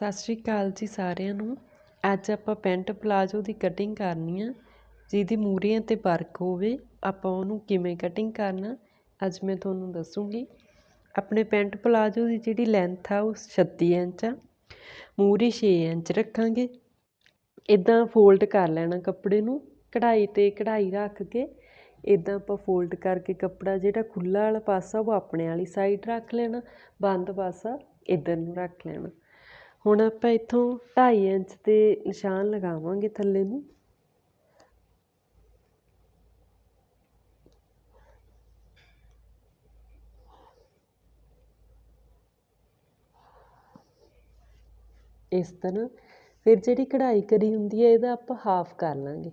ਸਤਿ ਸ਼੍ਰੀ ਅਕਾਲ ਜੀ ਸਾਰਿਆਂ ਨੂੰ। ਅੱਜ ਆਪਾਂ ਪੈਂਟ ਪਲਾਜੋ ਦੀ ਕਟਿੰਗ ਕਰਨੀ ਆ, ਜਿਹਦੀ ਮੂਰੀਆਂ ਤੇ ਵਰਕ ਹੋਵੇ, ਆਪਾਂ ਉਹਨੂੰ ਕਿਵੇਂ ਕਟਿੰਗ ਕਰਨਾ, ਅੱਜ ਮੈਂ ਤੁਹਾਨੂੰ ਦੱਸੂਗੀ। ਆਪਣੇ ਪੈਂਟ ਪਲਾਜੋ ਦੀ ਜਿਹੜੀ ਲੈਂਥ ਆ, ਉਹ 36 ਇੰਚ ਆ। ਮੂਰੀ 6 ਇੰਚ ਰੱਖਾਂਗੇ। ਇਦਾਂ ਫੋਲਡ ਕਰ ਲੈਣਾ ਕੱਪੜੇ ਨੂੰ, ਕਢਾਈ ਤੇ ਕਢਾਈ ਰੱਖ ਕੇ। ਇਦਾਂ ਆਪਾਂ ਫੋਲਡ ਕਰਕੇ ਕੱਪੜਾ ਜਿਹੜਾ ਖੁੱਲਾ ਵਾਲਾ ਪਾਸਾ, ਉਹ ਆਪਣੇ ਵਾਲੀ ਸਾਈਡ ਰੱਖ ਲੈਣਾ, ਬੰਦ ਪਾਸਾ ਇੱਧਰ ਨੂੰ ਰੱਖ ਲੈਣਾ। ਹੁਣ ਆਪਾਂ ਇੱਥੋਂ ਢਾਈ ਇੰਚ ਤੇ ਨਿਸ਼ਾਨ ਲਗਾਵਾਂਗੇ ਥੱਲੇ ਨੂੰ। ਇਸ ਤਰ੍ਹਾਂ ਫਿਰ ਜਿਹੜੀ ਕਢਾਈ ਕਰੀ ਹੁੰਦੀ ਹੈ, ਇਹਦਾ ਆਪਾਂ ਹਾਫ ਕਰ ਲਾਂਗੇ।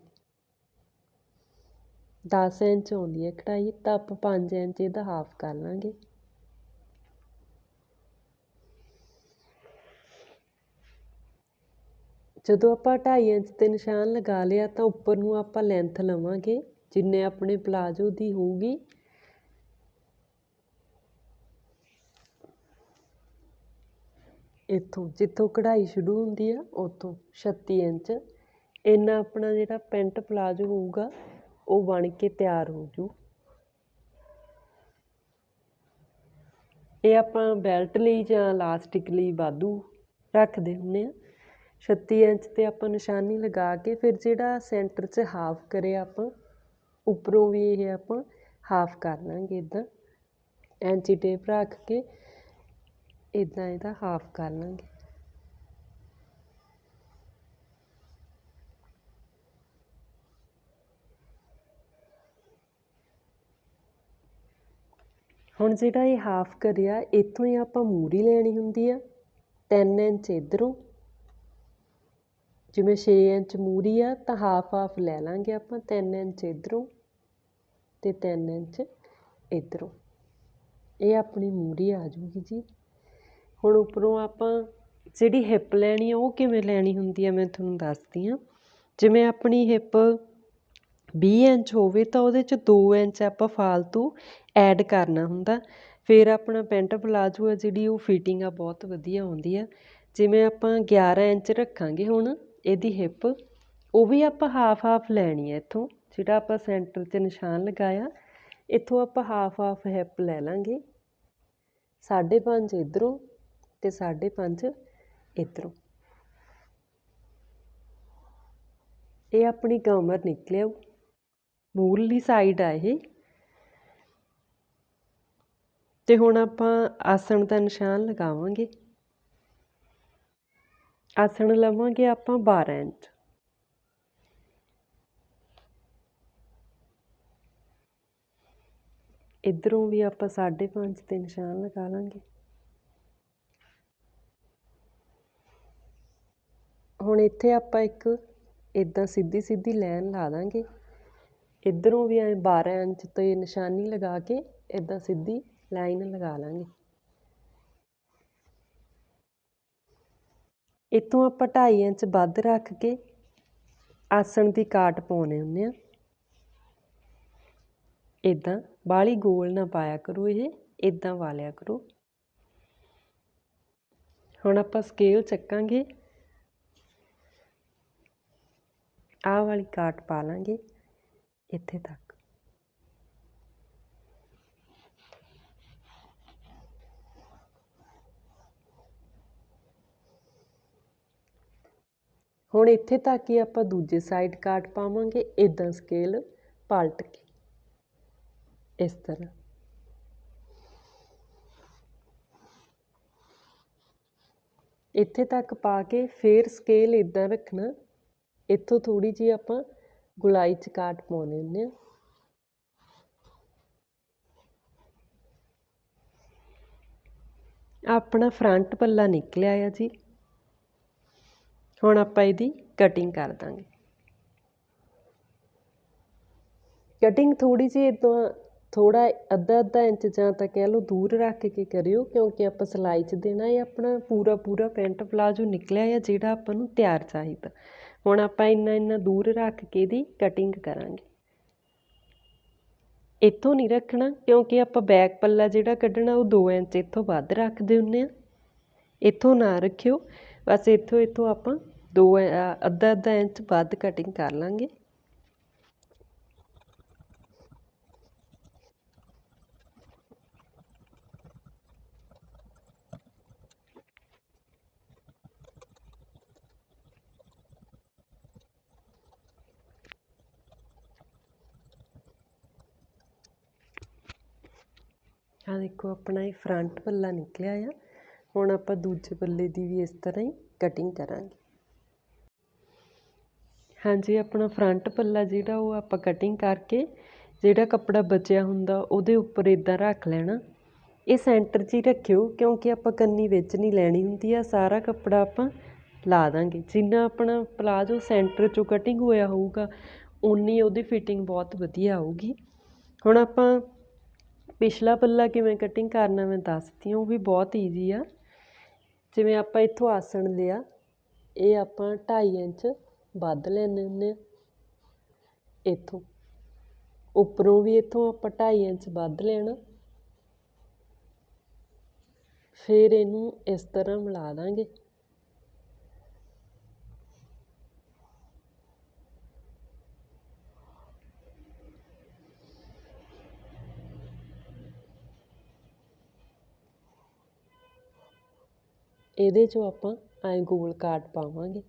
10 ਇੰਚ ਆਉਂਦੀ ਹੈ ਕਢਾਈ, ਤਾਂ ਆਪਾਂ 5 ਇੰਚ ਇਹਦਾ ਹਾਫ ਕਰ ਲਾਂਗੇ। ਜਦੋਂ ਆਪਾਂ ਢਾਈ ਇੰਚ ਤੇ ਨਿਸ਼ਾਨ ਲਗਾ ਲਿਆ ਤਾਂ ਉੱਪਰ ਨੂੰ ਆਪਾਂ ਲੈਂਥ ਲਵਾਂਗੇ, ਜਿੰਨੇ ਆਪਣੇ ਪਲਾਜੋ ਦੀ ਹੋਊਗੀ। ਇੱਥੋਂ ਜਿੱਥੋਂ ਕਢਾਈ ਸ਼ੁਰੂ ਹੁੰਦੀ ਆ, ਉੱਥੋਂ 36 ਇੰਚ। ਇੰਨਾ ਆਪਣਾ ਜਿਹੜਾ ਪੈਂਟ ਪਲਾਜੋ ਹੋਊਗਾ, ਉਹ ਬਣ ਕੇ ਤਿਆਰ ਹੋ ਜੂ। ਇਹ ਆਪਾਂ ਬੈਲਟ ਲਈ ਜਾਂ ਲਾਸਟਿਕ ਲਈ ਵਾਧੂ ਰੱਖਦੇ ਹੁੰਦੇ ਆ। 36 ਇੰਚ ਤੇ ਆਪਾਂ ਨਿਸ਼ਾਨੀ ਲਗਾ ਕੇ ਫਿਰ ਜਿਹੜਾ ਸੈਂਟਰ 'ਚ ਹਾਫ ਕਰਿਆ ਆਪਾਂ, ਉੱਪਰੋਂ ਵੀ ਇਹ ਆਪਾਂ ਹਾਫ ਕਰ ਲਾਂਗੇ ਇੱਦਾਂ ਐਂਚੀ ਟੇਪ ਰੱਖ ਕੇ ਇੱਦਾਂ ਇਹਦਾ ਹਾਫ ਕਰ ਲਾਂਗੇ। ਹੁਣ ਜਿਹੜਾ ਇਹ ਹਾਫ ਕਰਿਆ, ਇੱਥੋਂ ਹੀ ਆਪਾਂ ਮੂਰੀ ਲੈਣੀ ਹੁੰਦੀ ਆ 3 ਇੰਚ ਇੱਧਰੋਂ। ਜਿਵੇਂ ਛੇ ਇੰਚ ਮੂਹਰੀ ਆ, ਤਾਂ ਹਾਫ ਹਾਫ ਲੈ ਲਵਾਂਗੇ ਆਪਾਂ, ਤਿੰਨ ਇੰਚ ਇੱਧਰੋਂ ਅਤੇ ਤਿੰਨ ਇੰਚ ਇੱਧਰੋਂ। ਇਹ ਆਪਣੀ ਮੂਹਰੀ ਆ ਜੂਗੀ ਜੀ। ਹੁਣ ਉੱਪਰੋਂ ਆਪਾਂ ਜਿਹੜੀ ਹਿੱਪ ਲੈਣੀ ਆ, ਉਹ ਕਿਵੇਂ ਲੈਣੀ ਹੁੰਦੀ ਆ, ਮੈਂ ਤੁਹਾਨੂੰ ਦੱਸਦੀ ਹਾਂ ਜਿਵੇਂ ਆਪਣੀ ਹਿੱਪ 20 ਇੰਚ ਹੋਵੇ, ਤਾਂ ਉਹਦੇ 'ਚ 2 ਇੰਚ ਆਪਾਂ ਫਾਲਤੂ ਐਡ ਕਰਨਾ ਹੁੰਦਾ। ਫਿਰ ਆਪਣਾ ਪੈਂਟ ਪਲਾਜੋ ਆ ਜਿਹੜੀ, ਉਹ ਫਿਟਿੰਗ ਆ, ਬਹੁਤ ਵਧੀਆ ਆਉਂਦੀ ਆ। ਜਿਵੇਂ ਆਪਾਂ 11 ਇੰਚ ਰੱਖਾਂਗੇ ਹੁਣ ਇਹਦੀ ਹਿੱਪ ਉਹ ਵੀ ਆਪਾਂ ਹਾਫ ਹਾਫ ਲੈਣੀ ਹੈ ਇੱਥੋਂ, ਜਿਹੜਾ ਆਪਾਂ ਸੈਂਟਰ 'ਚ ਨਿਸ਼ਾਨ ਲਗਾਇਆ, ਇੱਥੋਂ ਆਪਾਂ ਹਾਫ ਹਾਫ ਹਿੱਪ ਲੈ ਲਾਂਗੇ। 5.5 ਇਧਰੋਂ ਤੇ 5.5 ਇਧਰੋਂ। ਇਹ ਆਪਣੀ ਕਮਰ ਨਿਕਲਿਆ ਮੂਰਲੀ ਸਾਈਡ ਆ ਇਹ। ਤੇ ਹੁਣ ਆਪਾਂ ਆਸਣ ਦਾ ਨਿਸ਼ਾਨ ਲਗਾਵਾਂਗੇ। ਆਸਣ ਲਵਾਂਗੇ ਆਪਾਂ 12 ਇੰਚ। ਇਧਰੋਂ ਵੀ ਆਪਾਂ 5.5 ਤੇ ਨਿਸ਼ਾਨ ਲਗਾ ਲਾਂਗੇ। ਹੁਣ ਇੱਥੇ ਆਪਾਂ ਇੱਕ ਇਦਾਂ ਸਿੱਧੀ ਸਿੱਧੀ ਲਾਈਨ ਲਾ ਦਾਂਗੇ ਇਧਰੋਂ ਵੀ ਐ 12 ਇੰਚ ਤੇ ਨਿਸ਼ਾਨੀ ਲਗਾ ਕੇ ਇਦਾਂ ਸਿੱਧੀ ਲਾਈਨ ਲਗਾ ਲਾਂਗੇ। ਇੱਥੋਂ ਆਪਾਂ ਢਾਈ ਇੰਚ ਵੱਧ ਰੱਖ ਕੇ ਆਸਣ ਦੀ ਕਾਟ ਪਾਉਣੇ ਹੁੰਦੇ ਆ। ਇਦਾਂ ਬਾਲੀ ਗੋਲ ਨਾ ਪਾਇਆ ਕਰੋ ਇਹ ਇਦਾਂ ਵਾਲਿਆ ਕਰੋ। ਹੁਣ ਆਪਾਂ ਸਕੇਲ ਚੱਕਾਂਗੇ। ਆਹ ਵਾਲੀ ਕਾਟ ਪਾ ਲਾਂਗੇ ਇੱਥੇ ਤੱਕ। ਹੁਣ ਇੱਥੇ ਤੱਕ ਹੀ ਆਪਾਂ ਦੂਜੇ ਸਾਈਡ ਕਾਟ ਪਾਵਾਂਗੇ ਇਦਾਂ ਸਕੇਲ ਪਲਟ ਕੇ। ਇਸ ਤਰ੍ਹਾਂ। ਇੱਥੇ ਤੱਕ ਪਾ ਕੇ ਫੇਰ ਸਕੇਲ ਇਦਾਂ ਰੱਖਣਾ। ਇੱਥੋਂ ਥੋੜੀ ਜਿਹੀ ਆਪਾਂ ਗੁਲਾਈ ਚ ਕਾਟ ਪਾਉਣੇ ਹੁੰਦੇ ਆ। ਆਪਣਾ ਫਰੰਟ ਪੱਲਾ ਨਿਕਲਿਆ ਆ ਜੀ। ਹੁਣ ਆਪਾਂ ਇਹਦੀ ਕਟਿੰਗ ਕਰ ਦਾਂਗੇ। ਕਟਿੰਗ ਥੋੜੀ ਜਿਹੀ ਇਦਾਂ ਥੋੜਾ ਅੱਧਾ ਅੱਧਾ ਇੰਚ ਜਾਂ ਤਾਂ ਕਹਿ ਲਓ ਦੂਰ ਰੱਖ ਕੇ ਕਰਿਓ, ਕਿਉਂਕਿ ਆਪਾਂ ਸਿਲਾਈ 'ਚ ਦੇਣਾ ਇਹ ਆਪਣਾ ਪੂਰਾ ਪੂਰਾ ਪੈਂਟ ਪਲਾਜੋ ਨਿਕਲਿਆ ਆ ਜਿਹੜਾ ਆਪਾਂ ਨੂੰ ਤਿਆਰ ਚਾਹੀਦਾ। ਹੁਣ ਆਪਾਂ ਇੰਨਾ ਇੰਨਾ ਦੂਰ ਰੱਖ ਕੇ ਇਹਦੀ ਕਟਿੰਗ ਕਰਾਂਗੇ। ਇੱਥੋਂ ਨਹੀਂ ਰੱਖਣਾ, ਕਿਉਂਕਿ ਆਪਾਂ ਬੈਕ ਪੱਲਾ ਜਿਹੜਾ ਕੱਢਣਾ ਉਹ 2 ਇੰਚ ਇੱਥੋਂ ਵੱਧ ਰੱਖਦੇ ਹੁੰਨੇ ਆ। ਇੱਥੋਂ ਨਾ ਰੱਖਿਓ। ਬਸ ਇੱਥੋਂ ਇੱਥੋਂ ਆਪਾਂ ਦੋ ਅੱਧਾ ਅੱਧਾ ਇੰਚ ਵੱਧ ਕਟਿੰਗ ਕਰ ਲਾਂਗੇ। ਆ ਦੇਖੋ, ਆਪਣਾ ਇਹ ਫਰੰਟ ਪੱਲਾ ਨਿਕਲਿਆ ਆ। ਹੁਣ ਆਪਾਂ ਦੂਜੇ ਪੱਲੇ ਦੀ ਵੀ ਇਸ ਤਰ੍ਹਾਂ ਹੀ ਕਟਿੰਗ ਕਰਾਂਗੇ। ਹਾਂਜੀ, ਆਪਣਾ ਫਰੰਟ ਪੱਲਾ ਜਿਹੜਾ ਉਹ ਆਪਾਂ ਕਟਿੰਗ ਕਰਕੇ ਜਿਹੜਾ ਕੱਪੜਾ ਬਚਿਆ ਹੁੰਦਾ ਉਹਦੇ ਉੱਪਰ ਇਦਾਂ ਰੱਖ ਲੈਣਾ। ਇਹ ਸੈਂਟਰ 'ਚ ਹੀ ਰੱਖਿਓ ਕਿਉਂਕਿ ਆਪਾਂ ਕੰਨੀ ਵਿੱਚ ਨਹੀਂ ਲੈਣੀ ਹੁੰਦੀ ਆ ਸਾਰਾ ਕੱਪੜਾ ਆਪਾਂ ਲਾ ਦਾਂਗੇ। ਜਿੰਨਾ ਆਪਣਾ ਪਲਾਜੋ ਸੈਂਟਰ 'ਚੋਂ ਕਟਿੰਗ ਹੋਇਆ ਹੋਊਗਾ ਉਨੀ ਉਹਦੀ ਫਿਟਿੰਗ ਬਹੁਤ ਵਧੀਆ ਆਊਗੀ। ਹੁਣ ਆਪਾਂ ਪਿਛਲਾ ਪੱਲਾ ਕਿਵੇਂ ਕਟਿੰਗ ਕਰਨਾ ਮੈਂ ਦੱਸਦੀ ਹਾਂ, ਉਹ ਵੀ ਬਹੁਤ ਈਜ਼ੀ ਆ। ਜਿਵੇਂ ਆਪਾਂ ਇੱਥੋਂ ਆਸਣ ਲਿਆ, ਇਹ ਆਪਾਂ ਢਾਈ ਇੰਚ ਵੱਧ ਲੈਂਦੇ ਹੁੰਦੇ ਹਾਂ। ਇੱਥੋਂ, ਉੱਪਰੋਂ ਵੀ ਇੱਥੋਂ ਆਪਾਂ ਢਾਈ ਇੰਚ ਵੱਧ ਲੈਣਾ। ਫਿਰ ਇਹਨੂੰ ਇਸ ਤਰ੍ਹਾਂ ਮਿਲਾ ਦਾਂਗੇ। ਇਹਦੇ 'ਚੋਂ ਆਪਾਂ ਐਂ ਗੋਲ ਕਾਟ ਪਾਵਾਂਗੇ।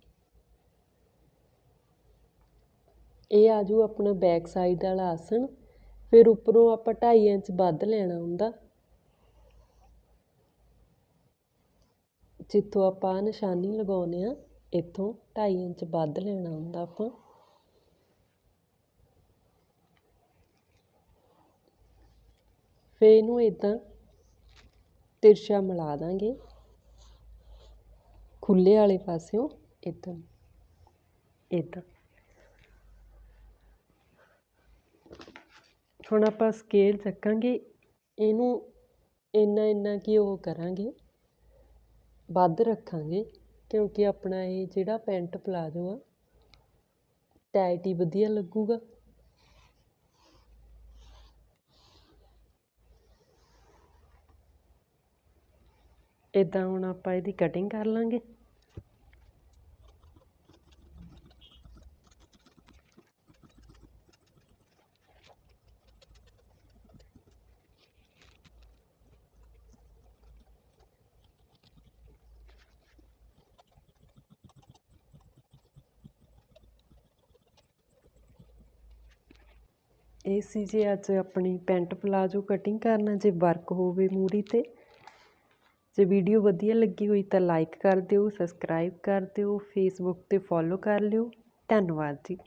ਇਹ ਆ ਜੂ ਆਪਣਾ ਬੈਕ ਸਾਈਡ ਵਾਲਾ ਆਸਣ, ਫਿਰ ਉੱਪਰੋਂ ਆਪਾਂ 2.5 ਇੰਚ ਵੱਧ ਲੈਣਾ ਹੁੰਦਾ। ਜਿੱਥੋਂ ਆਪਾਂ ਨਿਸ਼ਾਨੀ ਲਗਾਉਨੇ ਆ ਇੱਥੋਂ 2.5 ਇੰਚ ਵੱਧ ਲੈਣਾ ਹੁੰਦਾ ਆਪਾਂ। ਫੇ ਇਹਨੂੰ ਇਦਾਂ ਤਿਰਛਾ ਮਿਲਾ ਦਾਂਗੇ। ਖੁੱਲ੍ਹੇ ਵਾਲੇ ਪਾਸਿਓਂ ਇਦਾਂ ਇੱਦਾਂ ਹੁਣ ਆਪਾਂ ਸਕੇਲ ਚੱਕਾਂਗੇ, ਇਹਨੂੰ ਇੰਨਾ ਇੰਨਾ ਕਿ ਉਹ ਕਰਾਂਗੇ, ਵੱਧ ਰੱਖਾਂਗੇ, ਕਿਉਂਕਿ ਆਪਣਾ ਇਹ ਜਿਹੜਾ ਪੈਂਟ ਪਲਾਜੋ ਆ ਟਾਈਟ ਹੀ ਵਧੀਆ ਲੱਗੂਗਾ। ਇਦਾਂ ਹੁਣ ਆਪਾਂ ਇਹਦੀ ਕਟਿੰਗ ਕਰ ਲਾਂਗੇ। ਇਹ ਸੀ ਜੇ ਅੱਜ ਆਪਣੀ ਪੈਂਟ ਪਲਾਜੋ ਕਟਿੰਗ ਕਰਨਾ, ਜੇ ਵਰਕ ਹੋਵੇ ਮੂਰੀ 'ਤੇ। ਜੇ ਵੀਡੀਓ ਵਧੀਆ ਲੱਗੀ ਹੋਈ ਤਾਂ ਲਾਈਕ ਕਰ ਦਿਓ ਸਬਸਕ੍ਰਾਈਬ ਕਰ ਦਿਓ ਫੇਸਬੁੱਕ 'ਤੇ ਫੋਲੋ ਕਰ ਲਿਓ। ਧੰਨਵਾਦ ਜੀ।